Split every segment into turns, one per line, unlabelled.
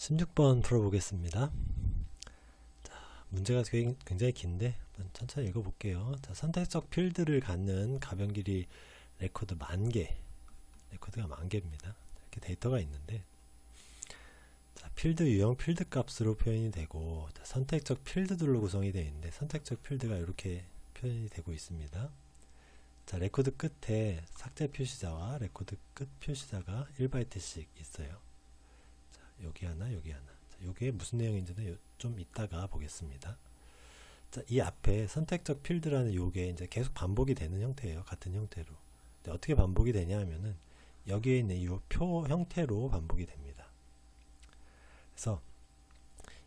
16번 풀어보겠습니다. 자, 문제가 굉- 굉장히 긴데 천천히 읽어볼게요. 자, 선택적 필드를 갖는 가변 길이 레코드 만 개, 레코드가 만 개입니다. 이렇게 데이터가 있는데, 자, 필드 유형 필드 값으로 표현이 되고, 자, 선택적 필드들로 구성이 되어 있는데, 선택적 필드가 이렇게 표현이 되고 있습니다. 자, 레코드 끝에 삭제 표시자와 레코드 끝 표시자가 1바이트씩 있어요. 자, 여기 하나, 여기 하나. 자, 요게 무슨 내용인지는 요- 좀 이따가 보겠습니다. 자, 이 앞에 선택적 필드라는 요게 이제 계속 반복이 되는 형태예요. 같은 형태로. 근데 어떻게 반복이 되냐 하면은 여기에 있는 이 표 형태로 반복이 됩니다. 그래서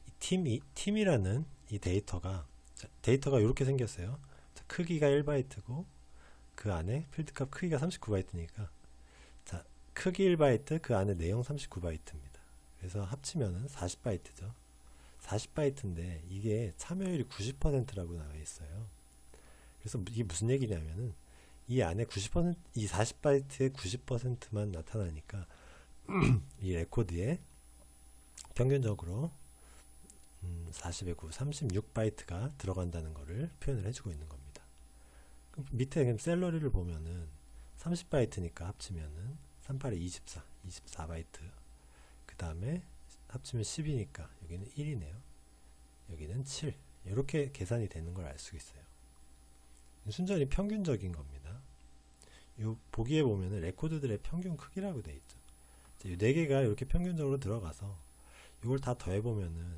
이 팀, 이 팀이라는 이 데이터가 자, 데이터가 이렇게 생겼어요. 자, 크기가 1바이트고 그 안에 필드값 크기가 39바이트니까 자, 크기 1바이트 그 안에 내용 39바이트입니다. 그래서 합치면은 40바이트죠. 40바이트인데 이게 참여율이 90%라고 나와 있어요. 그래서 이게 무슨 얘기냐면은 이 안에 90%, 이 40바이트의 90%만 나타나니까 이 레코드에 평균적으로 음, 40의 9, 36바이트가 들어간다는 것을 표현을 해주고 있는 겁니다. 그럼 밑에 그럼 셀러리를 보면은 30바이트니까 합치면은 38에 24, 24바이트. 그 다음에 합치면 10이니까 여기는 1이네요. 여기는 7. 이렇게 계산이 되는 걸 알 수 있어요. 순전히 평균적인 겁니다. 요 보기에 보면은 레코드들의 평균 크기라고 돼 있죠. 자, 이네 개가 이렇게 평균적으로 들어가서 이걸 다 더해 보면은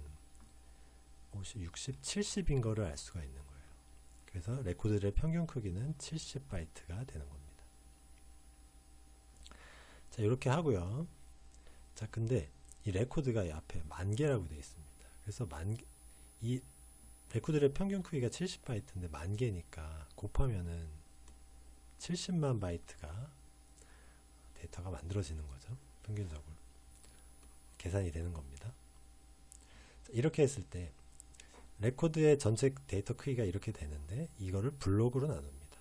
50, 60, 70인 거를 알 수가 있는 거예요. 그래서 레코드들의 평균 크기는 70바이트가 되는 겁니다. 자, 이렇게 하고요. 자, 근데 이 레코드가 이 앞에 만 개라고 되어 있습니다. 그래서 만, 개- 이 레코드의 평균 크기가 70바이트인데 만 개니까 곱하면은 70만 바이트가 데이터가 만들어지는 거죠. 평균적으로. 계산이 되는 겁니다. 자, 이렇게 했을 때 레코드의 전체 데이터 크기가 이렇게 되는데 이거를 블록으로 나눕니다.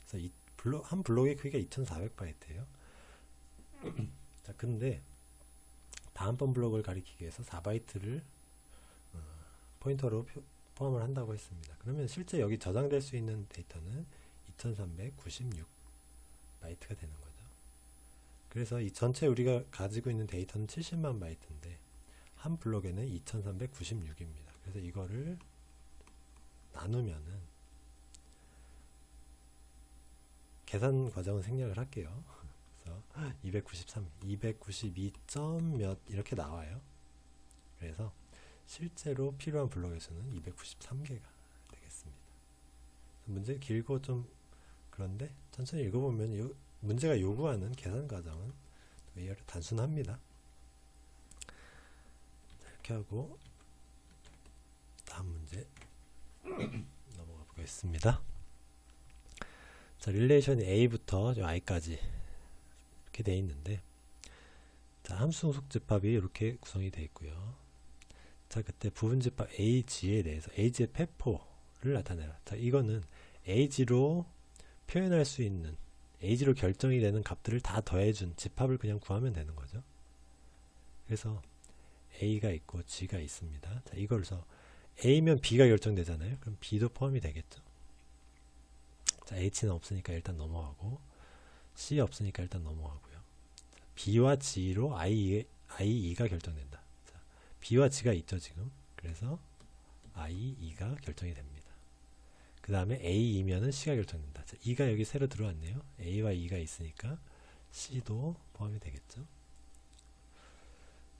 그래서 이 블록, 한 블록의 크기가 2400바이트예요. 자, 근데 다음번 블록을 가리키기 위해서 4바이트를 어, 포인터로 표- 포함을 한다고 했습니다. 그러면 실제 여기 저장될 수 있는 데이터는 2396 바이트가 되는 거죠. 그래서 이 전체 우리가 가지고 있는 데이터는 70만 바이트인데 한 블록에는 2396입니다. 그래서 이거를 나누면은 계산 과정은 생략을 할게요. 그래서 293, 292점 몇 이렇게 나와요. 그래서 실제로 필요한 블록의 수는 293개가 되겠습니다. 문제 길고 좀 그런데 천천히 읽어보면 요, 문제가 요구하는 계산 과정은 의외로 단순합니다. 자, 이렇게 하고 다음 문제 넘어가 보겠습니다. 자, 릴레이션이 A부터 I까지 이렇게 되어 있는데 자, 함수 속 집합이 이렇게 구성이 되어 있고요. 자, 그때 부분 집합 AG에 대해서 AG의 페포를 나타내라. 자, 이거는 AG로 표현할 수 있는 AG로 결정이 되는 값들을 다 더해준 집합을 그냥 구하면 되는 거죠. 그래서 A가 있고 G가 있습니다. 자, 이걸서 A면 B가 결정되잖아요. 그럼 B도 포함이 되겠죠. 자, H는 없으니까 일단 넘어가고 C 없으니까 일단 넘어가고요. 자, B와 G로 I, I, E가 결정된다. 자, B와 G가 있죠, 지금. 그래서 I, E가 결정이 됩니다. 그 다음에 A, E면은 C가 결정된다. 자, E가 여기 새로 들어왔네요. A와 E가 있으니까 C도 포함이 되겠죠.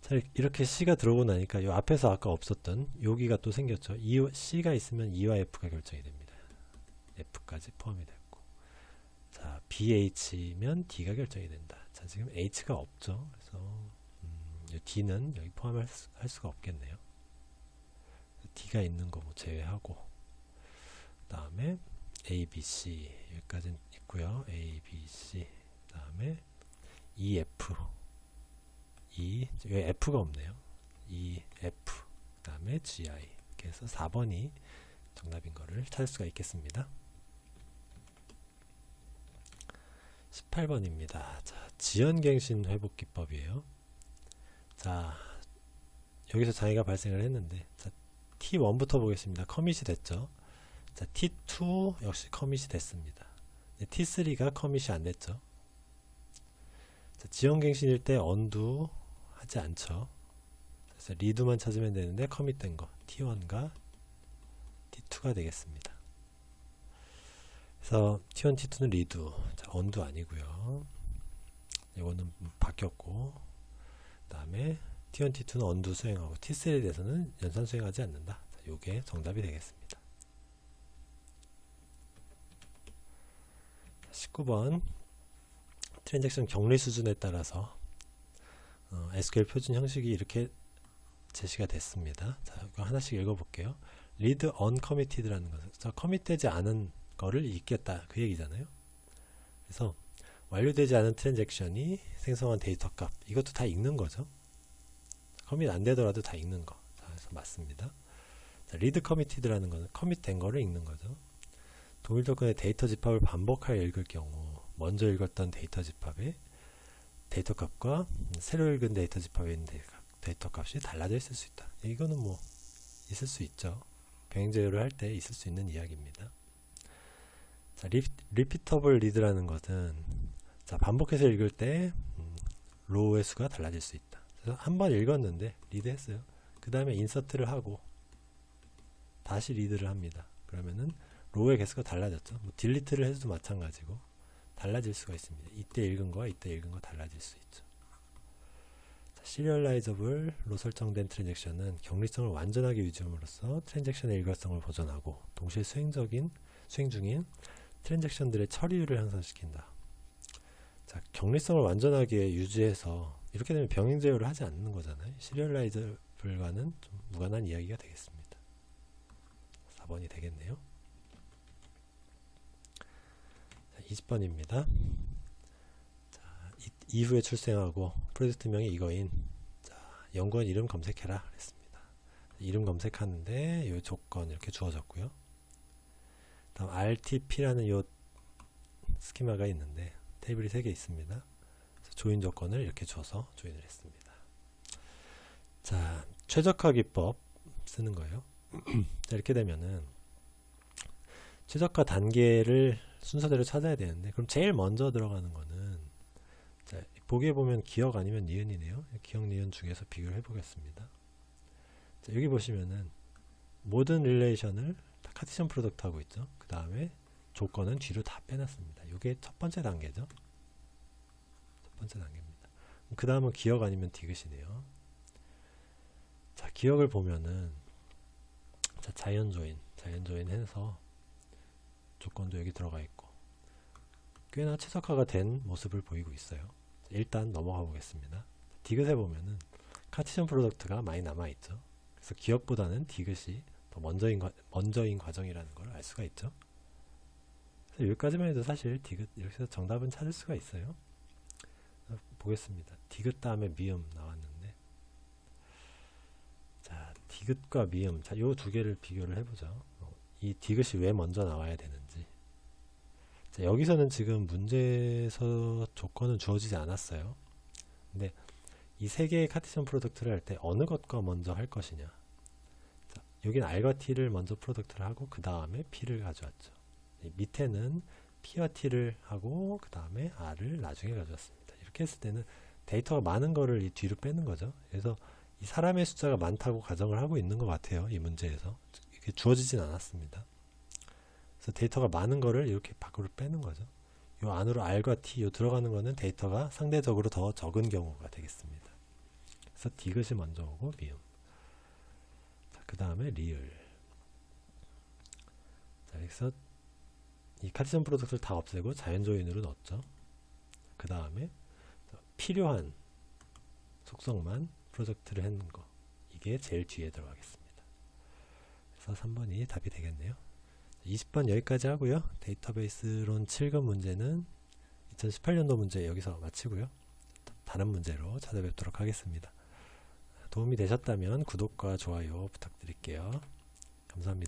자, 이렇게 C가 들어오고 나니까 요 앞에서 아까 없었던 여기가 또 생겼죠. E, C가 있으면 E와 F가 결정이 됩니다. F까지 포함이 됐고. 자, BH면 D가 결정이 된다. 자, 지금 H가 없죠. 그래서 음, 이 D는 여기 포함할 수, 할 수가 없겠네요. D가 있는 거 뭐 제외하고 그 다음에 A, B, C 여기까지는 있고요. A, B, C 그 다음에 E, F E 여기 F가 없네요. E, F 그 다음에 G, I 이렇게 해서 4번이 정답인 거를 찾을 수가 있겠습니다. 18번입니다. 자, 지연갱신 회복 기법이에요. 자, 여기서 장애가 발생을 했는데 자, T1부터 보겠습니다. 커밋이 됐죠. 자, T2 역시 커밋이 됐습니다. 네, T3가 커밋이 안 됐죠. 자, 지연갱신일 때 언두 하지 않죠. 그래서 리드만 찾으면 되는데 커밋된 거 T1과 T2가 되겠습니다. 그래서 T1, T2는 리드, 자, 언두 아니고요. 이거는 바뀌었고, 그 다음에 T1, T2는 언두 수행하고 T3에 대해서는 연산 수행하지 않는다. 자, 요게 정답이 되겠습니다. 19번 트랜잭션 격리 수준에 따라서 어, SQL 표준 형식이 이렇게 제시가 됐습니다. 자, 이거 하나씩 읽어볼게요. read uncommitted라는 것은 저 커밋되지 않은 거를 읽겠다 그 얘기잖아요. 그래서 완료되지 않은 트랜잭션이 생성한 데이터 값 이것도 다 읽는 거죠. 커밋 안 되더라도 다 읽는 거. 자, 그래서 맞습니다. 자, read committed라는 것은 커밋된 거를 읽는 거죠. 동일 조건의 데이터 집합을 반복하여 읽을 경우 먼저 읽었던 데이터 집합의 데이터 값과 새로 읽은 데이터 있는 데이터, 값이 달라져 있을 수 있다. 이거는 뭐 있을 수 있죠. 병행 제어를 할 때 있을 수 있는 이야기입니다. 자, 리, repeatable read라는 것은 자, 반복해서 읽을 때 음, 로우의 수가 달라질 수 있다. 그래서 한 번 읽었는데 리드 했어요. 그 다음에 인서트를 하고 다시 리드를 합니다. 그러면은 로우의 개수가 달라졌죠. 뭐 딜리트를 해도 마찬가지고 달라질 수가 있습니다. 이때 읽은 거와 이때 읽은 거 달라질 수 있죠. 자, 시리얼라이저블로 설정된 트랜잭션은 격리성을 완전하게 유지함으로써 트랜잭션의 일관성을 보존하고 동시에 수행적인 수행 중인 트랜잭션들의 처리율을 향상시킨다. 자, 격리성을 완전하게 유지해서 이렇게 되면 병행 제어를 하지 않는 거잖아요. 시리얼라이저블과는 좀 무관한 이야기가 되겠습니다. 4번이 되겠네요. 20번입니다. 자, 이, 이후에 출생하고 프로젝트명이 이거인 자, 연구원 이름 검색해라 그랬습니다. 이름 검색하는데 이 조건 이렇게 주어졌고요. 다음 RTP라는 요 스키마가 있는데 테이블이 3개 있습니다. 조인 조건을 이렇게 줘서 조인을 했습니다. 자, 최적화 기법 쓰는 거예요. 자, 이렇게 되면은 최적화 단계를 순서대로 찾아야 되는데 그럼 제일 먼저 들어가는 거는 자, 보기에 보면 기억 아니면 니은이네요. 기억 니은 중에서 비교를 해보겠습니다. 자, 여기 보시면은 모든 릴레이션을 다 카티션 프로덕트 하고 있죠. 그 다음에 조건은 뒤로 다 빼놨습니다. 이게 첫 번째 단계죠. 첫 번째 단계입니다. 그 다음은 기억 아니면 디귿이네요. 자, 기억을 보면은 자, 자연 조인, 자연 조인 해서 조건도 여기 들어가 있고 꽤나 최적화가 된 모습을 보이고 있어요. 일단 넘어가 보겠습니다. 디귿에 보면은 카티션 프로덕트가 많이 남아 있죠. 그래서 기억보다는 디귿이 더 먼저인, 과, 먼저인 과정이라는 걸 알 수가 있죠. 여기까지만 해도 사실 디귿 이렇게 해서 정답은 찾을 수가 있어요. 보겠습니다. 디귿 다음에 미음 나왔는데 자 디귿과 미음 자요 두 개를 비교를 해보죠. 어, 이 디귿이 왜 먼저 나와야 되는지 자, 여기서는 지금 문제에서 조건은 주어지지 않았어요. 근데 이 세 개의 카티션 프로덕트를 할 때 어느 것과 먼저 할 것이냐. 자, 여긴 R과 T를 먼저 프로덕트를 하고 그 다음에 P를 가져왔죠. 밑에는 P와 T를 하고 그 다음에 R을 나중에 가져왔습니다. 이렇게 했을 때는 데이터가 많은 거를 이 뒤로 빼는 거죠. 그래서 이 사람의 숫자가 많다고 가정을 하고 있는 것 같아요. 이 문제에서. 이게 주어지진 않았습니다. 그래서 데이터가 많은 거를 이렇게 밖으로 빼는 거죠. 요 안으로 R과 T 요 들어가는 거는 데이터가 상대적으로 더 적은 경우가 되겠습니다. 그래서 디귿이 먼저 오고 미음. 자, 그 다음에 리을. 자, 그래서 이 카티션 프로덕트를 다 없애고 자연 조인으로 넣었죠. 그 다음에 필요한 속성만 프로젝트를 했는 거. 이게 제일 뒤에 들어가겠습니다. 그래서 3번이 답이 되겠네요. 20번 여기까지 하고요. 데이터베이스론 7급 문제는 2018년도 문제 여기서 마치고요. 다른 문제로 찾아뵙도록 하겠습니다. 도움이 되셨다면 구독과 좋아요 부탁드릴게요. 감사합니다.